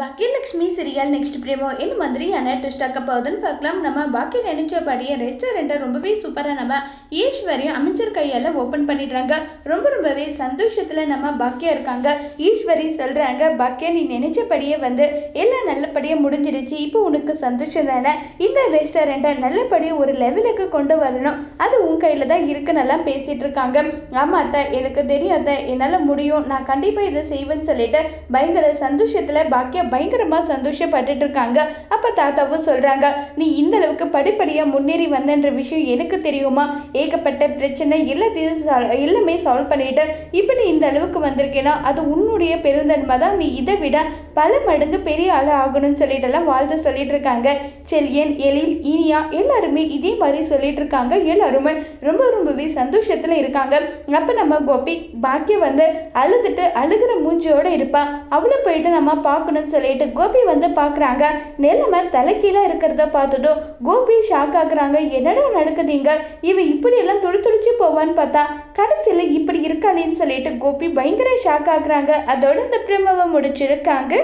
Baakiyalakshmi serial next பிரேமோ என்ன மாதிரியான twist ஆக்க போகுதுன்னு பார்க்கலாம். நம்ம பாக்கியம் நினைச்சபடியே ரெஸ்டாரண்ட்டை ரொம்பவே சூப்பராக நம்ம ஈஸ்வரியும் அமைச்சர் கையால் ஓப்பன் பண்ணிடுறாங்க. ரொம்ப ரொம்பவே சந்தோஷத்தில் நம்ம பாக்கியா இருக்காங்க. ஈஸ்வரி சொல்கிறாங்க பாக்கியா நீ நினைச்சபடியே வந்து எல்லாம் வேலையே முடிஞ்சிடுச்சு. இப்போ உனக்கு சந்தோஷம் தானே? இந்த ரெஸ்டாரண்ட்டை நல்லபடியாக ஒரு லெவலுக்கு கொண்டு வரணும். அது உன் கையில் தான் இருக்குன்னெல்லாம் பேசிகிட்டு இருக்காங்க. ஆமாம் அத்தை எனக்கு தெரியும் அத்தை. என்னால் முடியும். நான் கண்டிப்பாக இதை செய்வேன்னு சொல்லிட்டு பயங்கர சந்தோஷத்தில் பாக்கியா பயங்கரமாக சந்தோஷப்பட்டுட்டு இருக்காங்க. அப்போ தாத்தாவும் சொல்கிறாங்க நீ இந்த அளவுக்கு படிப்படியாக முன்னேறி வந்தன்ற விஷயம் எனக்கு தெரியுமா? ஏகப்பட்ட பிரச்சனை எல்லாத்தையும் எல்லாமே சால்வ் பண்ணிட்டு இப்போ நீ இந்த அளவுக்கு வந்திருக்கேன்னா அது உன்னுடைய பெருந்தன்மை தான். நீ இதை விட பல மடங்கு பெரிய ஆள் ஆகணும்னு சொல்லிட்டெல்லாம் வாழ்த்து சொல்லிட்டு இருக்காங்க செல்யன் எழில் இனியா எல்லாருமே இதே மாதிரி சொல்லிட்டு இருக்காங்க எல்லாருமே ரொம்ப ரொம்பவே சந்தோஷத்தில் இருக்காங்க. அப்போ நம்ம கோபி பாக்கியம் வந்து அழுதுட்டு அழுகிற மூஞ்சியோடு இருப்பான் அவளை போயிட்டு நம்ம பார்க்கணும்னு சொல்லிட்டு கோபி வந்து பார்க்குறாங்க. நிலைமை தலைக்கீழாக இருக்கிறத பார்த்ததும் கோபி ஷாக் ஆகுறாங்க. என்னடா நடக்குதுங்க இவ இப்படியெல்லாம் துடி துடிச்சு போவான்னு பார்த்தா கடைசியில் இப்படி இருக்காளேன்னு சொல்லிட்டு கோபி பயங்கர ஷாக் ஆகுறாங்க. அதோட இந்த பிரமவை முடிச்சிருக்காங்க.